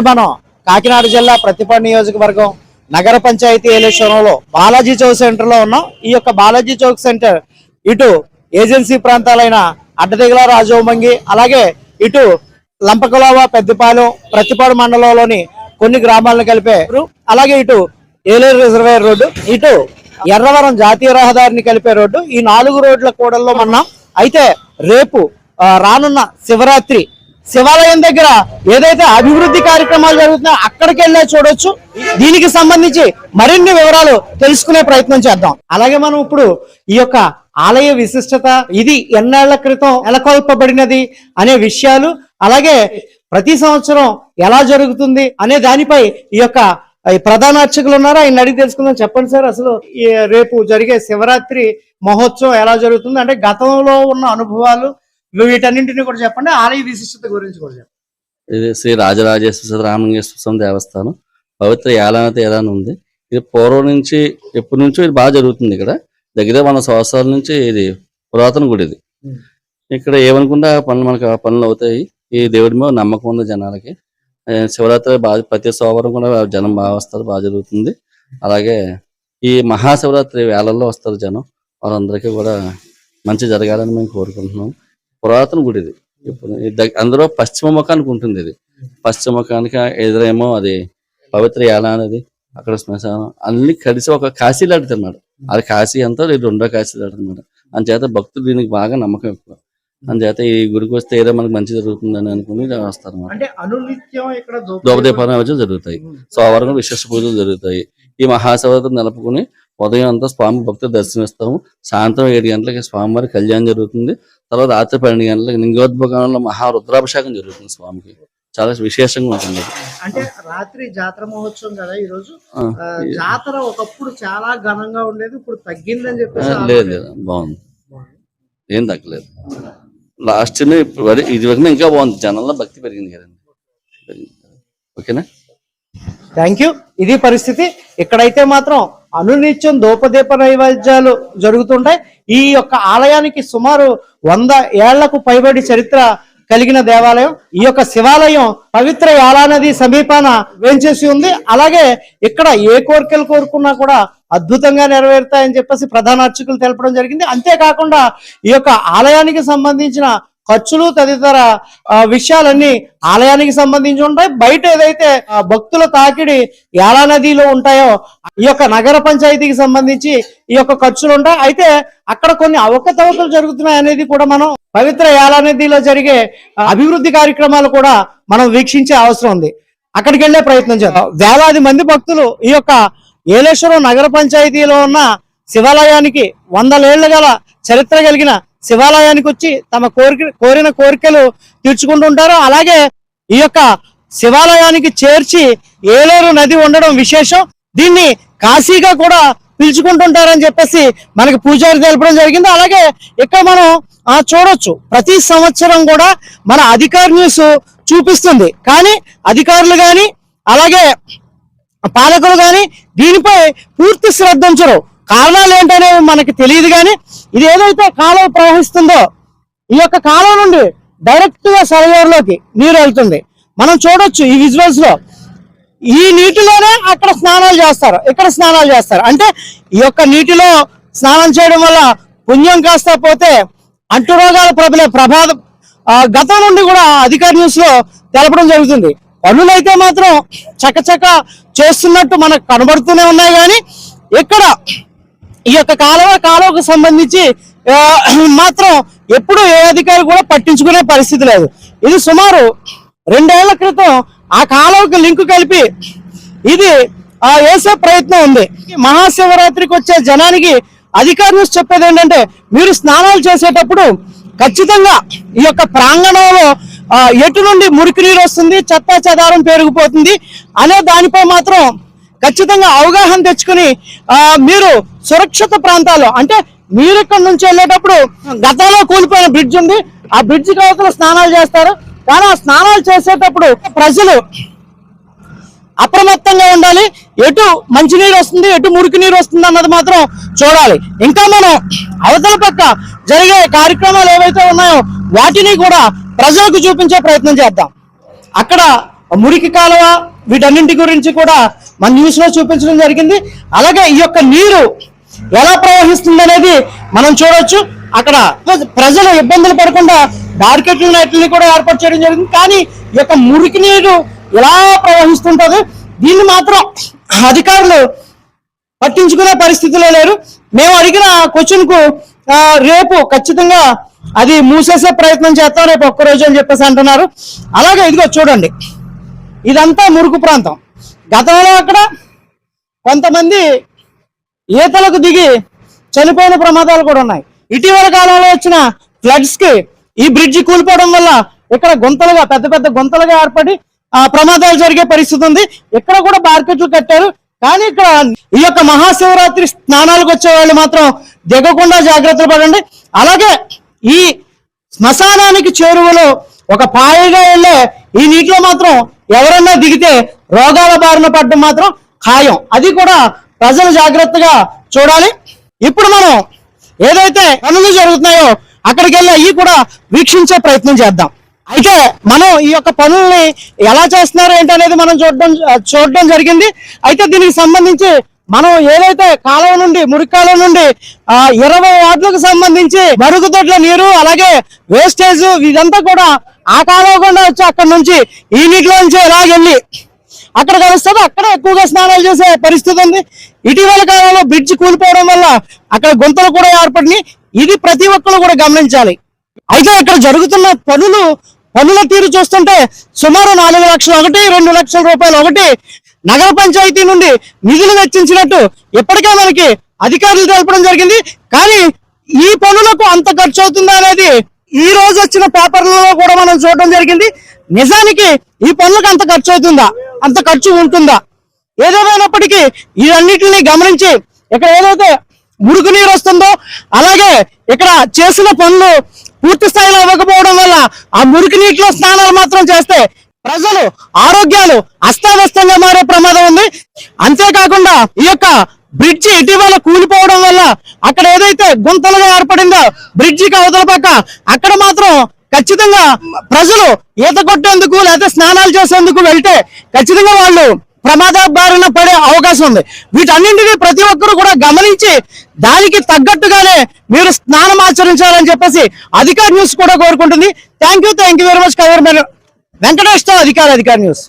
ఇప్పుడు మనం కాకినాడ జిల్లా ప్రతిపాడు నియోజకవర్గం నగర పంచాయతీ ఎలక్షన్లో బాలాజీ చౌక్ సెంటర్లో ఉన్నాం ఈ యొక్క బాలాజీ చౌక్ సెంటర్ ఇటు ఏజెన్సీ ప్రాంతాలైన అడ్డదిగల రాజోమంగి అలాగే ఇటు లంపకులావ పెద్దపాలెం ప్రతిపాడు మండలంలోని కొన్ని గ్రామాలను కలిపే అలాగే ఇటు ఏలేరు రిజర్వేర్ రోడ్డు ఇటు ఎర్రవరం జాతీయ రహదారిని కలిపే రోడ్డు ఈ నాలుగు రోడ్ల కూడల్లో ఉన్నాం అయితే రేపు రానున్న శివరాత్రి శివాలయం దగ్గర ఏదైతే అభివృద్ధి కార్యక్రమాలు జరుగుతున్నాయో అక్కడికి వెళ్ళే చూడొచ్చు. దీనికి సంబంధించి మరిన్ని వివరాలు తెలుసుకునే ప్రయత్నం చేద్దాం. అలాగే మనం ఇప్పుడు ఈ యొక్క ఆలయ విశిష్టత ఇది ఎన్నేళ్ళ క్రితం నెలకొల్పబడినది అనే విషయాలు అలాగే ప్రతి సంవత్సరం ఎలా జరుగుతుంది అనే దానిపై ఈ యొక్క ప్రధాన అర్చకులు ఉన్నారా? ఆయన అడిగి తెలుసుకుందాం. చెప్పండి సార్ అసలు రేపు జరిగే శివరాత్రి మహోత్సవం ఎలా జరుగుతుంది? అంటే గతంలో ఉన్న అనుభవాలు వీటన్నింటినీ కూడా చెప్పండి ఆలయ విశిష్టత గురించి కూడా చెప్పండి. ఇది శ్రీ రాజరాజేశ్వర రామలింగేశ్వర స్వామి దేవస్థానం. పవిత్ర యాలాన తీరాన్ని ఉంది. ఇది పూర్వం నుంచి ఎప్పటి నుంచో ఇది బాగా జరుగుతుంది ఇక్కడ. దగ్గర వంద సంవత్సరాల నుంచి ఇది పురాతన గుడి ఇది. ఇక్కడ ఏమనుకుంటే ఆ పనులు మనకు పనులు అవుతాయి. ఈ దేవుడి మీద నమ్మకం ఉంది జనాలకి. శివరాత్రి బాగా ప్రతి సోమవారం కూడా జనం బాగా వస్తారు బాగా జరుగుతుంది. అలాగే ఈ మహాశివరాత్రి వేళల్లో వస్తారు జనం. వారందరికీ కూడా మంచి జరగాలని మేము కోరుకుంటున్నాం. పురాతన గుడి ఇది. ఇప్పుడు అందులో పశ్చిమ ముఖానికి ఉంటుంది ఇది. పశ్చిమ ముఖానికి ఎదురేమో అది పవిత్ర యాల అనేది అక్కడ శ్మశానం. అన్ని కలిసి ఒక కాశీ లాంటిది అన్నమాట. అది కాశీ అంతా ఇది రెండో కాశీ లాంటిది అన్నమాట. అంచేత భక్తులు దీనికి బాగా నమ్మకం ఎక్కువ. అంచేత ఈ గుడికి వస్తే ఏదో మనకి మంచి జరుగుతుందని అనుకుని వస్తారు దోపదీపాలు వచ్చి జరుగుతాయి. సోమవారం విశేష పూజలు జరుగుతాయి. ఈ మహాశివరాత్రి నిలుపుకుని ఉదయం అంతా స్వామి భక్తులు దర్శనమిస్తాము. సాయంత్రం ఏడు గంటలకి స్వామివారి కళ్యాణం జరుగుతుంది. తర్వాత రాత్రి పన్నెండు గంటలకి మహా రుద్రాభిషేకం జరుగుతుంది స్వామికి. చాలా విశేషంగా ఉంటుంది. అంటే రాత్రి జాతర మహోత్సవం కదా ఈ రోజు జాతర ఒకప్పుడు చాలా ఘనంగా ఉండేది ఇప్పుడు తగ్గిందని చెప్పేసి లేదు లేదు బాగుంది. ఏం తగ్గలేదు. లాస్ట్ వరి ఇది వరకు ఇంకా బాగుంది. జనంలో భక్తి పెరిగింది కదండి. పెరిగింది. ఓకేనా? థ్యాంక్ యూ ఇది పరిస్థితి. ఇక్కడైతే మాత్రం అనునిత్యం దూపదీప నైవేద్యాలు జరుగుతుంటాయి. ఈ యొక్క ఆలయానికి సుమారు వంద ఏళ్ళకు పైబడి చరిత్ర కలిగిన దేవాలయం. ఈ యొక్క శివాలయం పవిత్ర యాలా నది సమీపాన వేంచేసి ఉంది. అలాగే ఇక్కడ ఏ కోరికలు కోరుకున్నా కూడా అద్భుతంగా నెరవేరుతాయని చెప్పేసి ప్రధాన అర్చకులు తెలపడం జరిగింది. అంతేకాకుండా ఈ యొక్క ఆలయానికి సంబంధించిన ఖర్చులు తదితర విషయాలన్నీ ఆలయానికి సంబంధించి ఉంటాయి. బయట ఏదైతే భక్తుల తాకిడి యాలా నదిలో ఉంటాయో ఈ యొక్క నగర పంచాయతీకి సంబంధించి ఈ యొక్క ఖర్చులు ఉంటాయి. అయితే అక్కడ కొన్ని అవకతవకలు జరుగుతున్నాయి అనేది కూడా మనం పవిత్ర యాలా నదిలో జరిగే అభివృద్ధి కార్యక్రమాలు కూడా మనం వీక్షించే అవసరం ఉంది. అక్కడికి వెళ్ళే ప్రయత్నం చేద్దాం. వేలాది మంది భక్తులు ఈ యొక్క ఏలేశ్వరం నగర పంచాయతీలో ఉన్న శివాలయానికి వందలేళ్ళ గల చరిత్ర కలిగిన శివాలయానికి వచ్చి తమ కోరిక కోరిన కోరికలు తీర్చుకుంటుంటారు అలాగే ఈ యొక్క శివాలయానికి చేర్చి ఏలేరు నది ఉండడం విశేషం. దీన్ని కాశీగా కూడా పిలుచుకుంటుంటారని చెప్పేసి మనకి పూజారి తెలపడం జరిగింది. అలాగే ఇక్కడ మనం చూడొచ్చు. ప్రతి సంవత్సరం కూడా మన అధికార న్యూస్ చూపిస్తుంది. కానీ అధికారులు కానీ అలాగే పాలకులు కానీ దీనిపై పూర్తి శ్రద్ధ ఉంచరు. కారణాలు ఏంటనేవి మనకి తెలియదు కానీ ఇది ఏదైతే కాలువ ప్రవహిస్తుందో ఈ యొక్క కాలువ నుండి డైరెక్ట్గా సరయోర్లోకి నీరు వెళ్తుంది. మనం చూడొచ్చు ఈ విజువల్స్లో ఈ నీటిలోనే అక్కడ స్నానాలు చేస్తారు. ఇక్కడ స్నానాలు చేస్తారు? అంటే ఈ యొక్క నీటిలో స్నానం చేయడం వల్ల పుణ్యం కాస్త పోతే అంటురోగాల ప్రబలే ప్రమాదం గతం నుండి కూడా అధికార న్యూస్లో తెలపడం జరుగుతుంది. పనులైతే మాత్రం చకచక చేస్తున్నట్టు మనకు కనబడుతూనే ఉన్నాయి కానీ ఇక్కడ ఈ యొక్క కాలువ కాలువకు సంబంధించి మాత్రం ఎప్పుడు ఏ అధికారి కూడా పట్టించుకునే పరిస్థితి లేదు. ఇది సుమారు రెండేళ్ళ క్రితం ఆ కాలువకు లింకు కలిపి ఇది ఆ వేసే ప్రయత్నం ఉంది. మహాశివరాత్రికి వచ్చే జనానికి అధికారులు చెప్పేది ఏంటంటే మీరు స్నానాలు చేసేటప్పుడు ఖచ్చితంగా ఈ యొక్క ప్రాంగణంలో ఎటు నుండి మురికి నీరు వస్తుంది చెత్త చెదారం పెరిగిపోతుంది అనే దానిపై మాత్రం ఖచ్చితంగా అవగాహన తెచ్చుకుని మీరు సురక్షిత ప్రాంతాలు అంటే మీరు ఇక్కడ నుంచి వెళ్ళేటప్పుడు గతంలో కూలిపోయిన బ్రిడ్జ్ ఉంది ఆ బ్రిడ్జ్ కవతల స్నానాలు చేస్తారు. కానీ ఆ స్నానాలు చేసేటప్పుడు ప్రజలు అప్రమత్తంగా ఉండాలి. ఎటు మంచినీరు వస్తుంది ఎటు మురికి నీరు వస్తుంది అన్నది మాత్రం చూడాలి. ఇంకా మనం అవతల పక్క జరిగే కార్యక్రమాలు ఏవైతే ఉన్నాయో వాటిని కూడా ప్రజలకు చూపించే ప్రయత్నం చేద్దాం. అక్కడ మురికి కాలువ వీటన్నింటి గురించి కూడా మన న్యూస్లో చూపించడం జరిగింది. అలాగే ఈ యొక్క నీరు ఎలా ప్రవహిస్తుంది అనేది మనం చూడొచ్చు. అక్కడ ప్రజలు ఇబ్బందులు పడకుండా బార్కెట్లు నైట్లని కూడా ఏర్పాటు చేయడం జరిగింది. కానీ ఈ యొక్క మురికి నీరు ఎలా ప్రవహిస్తుంటది? దీన్ని మాత్రం అధికారులు పట్టించుకునే పరిస్థితిలో లేరు. మేము అడిగిన క్వశ్చన్కు రేపు ఖచ్చితంగా అది మూసేసే ప్రయత్నం చేస్తాం. రేపు ఒక్క రోజు అని చెప్పేసి అంటున్నారు. అలాగే ఇదిగో చూడండి. ఇదంతా మురుకు ప్రాంతం. గతంలో అక్కడ కొంతమంది ఈతలకు దిగి చనిపోయిన ప్రమాదాలు కూడా ఉన్నాయి. ఇటీవల కాలంలో వచ్చిన ఫ్లడ్స్కి ఈ బ్రిడ్జి కూలిపోవడం వల్ల ఇక్కడ గుంతలుగా పెద్ద పెద్ద గుంతలుగా ఏర్పడి ఆ ప్రమాదాలు జరిగే పరిస్థితి ఉంది. ఇక్కడ కూడా మార్కెట్లు కట్టారు. కానీ ఇక్కడ ఈ యొక్క మహాశివరాత్రి స్నానాలకు వచ్చే వాళ్ళు మాత్రం దిగకుండా జాగ్రత్తలు పడండి. అలాగే ఈ శ్మశానానికి చేరువలో ఒక పాయగా వెళ్ళే ఈ నీటిలో మాత్రం ఎవరన్నా దిగితే రోగాల బారిన పడడం మాత్రం ఖాయం. అది కూడా ప్రజలు జాగ్రత్తగా చూడాలి. ఇప్పుడు మనం ఏదైతే పనులు జరుగుతున్నాయో అక్కడికి వెళ్ళి అవి కూడా వీక్షించే ప్రయత్నం చేద్దాం. అయితే మనం ఈ యొక్క పనుల్ని ఎలా చేస్తున్నారు ఏంటనేది మనం చూడడం చూడడం జరిగింది. అయితే దీనికి సంబంధించి మనం ఏదైతే కాలువ నుండి మురికాలం నుండి ఆ ఇరవై వార్డులకు సంబంధించి మరుగుదొడ్ల నీరు అలాగే వేస్టేజ్ ఇదంతా కూడా ఆ కాలం గుండా వచ్చి అక్కడ నుంచి ఈ నీటిలో నుంచి ఎలాగెళ్ళి అక్కడ కలుస్తుంది. అక్కడ ఎక్కువగా స్నానాలు చేసే పరిస్థితి ఉంది. ఇటీవల కాలంలో బ్రిడ్జ్ కూలిపోవడం వల్ల అక్కడ గుంతలు కూడా ఏర్పడినాయి. ఇది ప్రతి ఒక్కరు కూడా గమనించాలి. అయితే ఇక్కడ జరుగుతున్న పనులు పనుల తీరు చూస్తుంటే సుమారు నాలుగు లక్షలు ఒకటి రెండు లక్షల రూపాయలు ఒకటి నగర పంచాయతీ నుండి నిధులు వెచ్చించినట్టు ఇప్పటికే మనకి అధికారులు తెలపడం జరిగింది. కానీ ఈ పనులకు అంత ఖర్చు అవుతుందా అనేది ఈ రోజు వచ్చిన పేపర్లలో కూడా మనం చూడడం జరిగింది. నిజానికి ఈ పనులకు అంత ఖర్చు అవుతుందా? అంత ఖర్చు ఉంటుందా? ఏదేమైనప్పటికీ ఇవన్నిటిని గమనించి ఇక్కడ ఏదైతే మురుగు నీరు వస్తుందో అలాగే ఇక్కడ చేసిన పనులు పూర్తి స్థాయిలో ఇవ్వకపోవడం వల్ల ఆ మురికి నీటిలో స్నానాలు మాత్రం చేస్తే ప్రజలు ఆరోగ్యాలు అస్తావ్యస్తంగా మారే ప్రమాదం ఉంది. అంతేకాకుండా ఈ యొక్క బ్రిడ్జి ఇటీవల కూలిపోవడం వల్ల అక్కడ ఏదైతే గుంతలుగా ఏర్పడిందో బ్రిడ్జికి అవతల పక్క అక్కడ మాత్రం ఖచ్చితంగా ప్రజలు ఈత కొట్టేందుకు లేదా స్నానాలు చేసేందుకు వెళ్తే ఖచ్చితంగా వాళ్ళు ప్రమాద బారిన పడే అవకాశం ఉంది. వీటన్నింటినీ ప్రతి ఒక్కరు కూడా గమనించి దానికి తగ్గట్టుగానే మీరు స్నానం ఆచరించాలని చెప్పేసి అధికార న్యూస్ కూడా కోరుకుంటుంది. Thank you thank you very much cover వెంకటేష్తో Adhikara అధికార న్యూస్.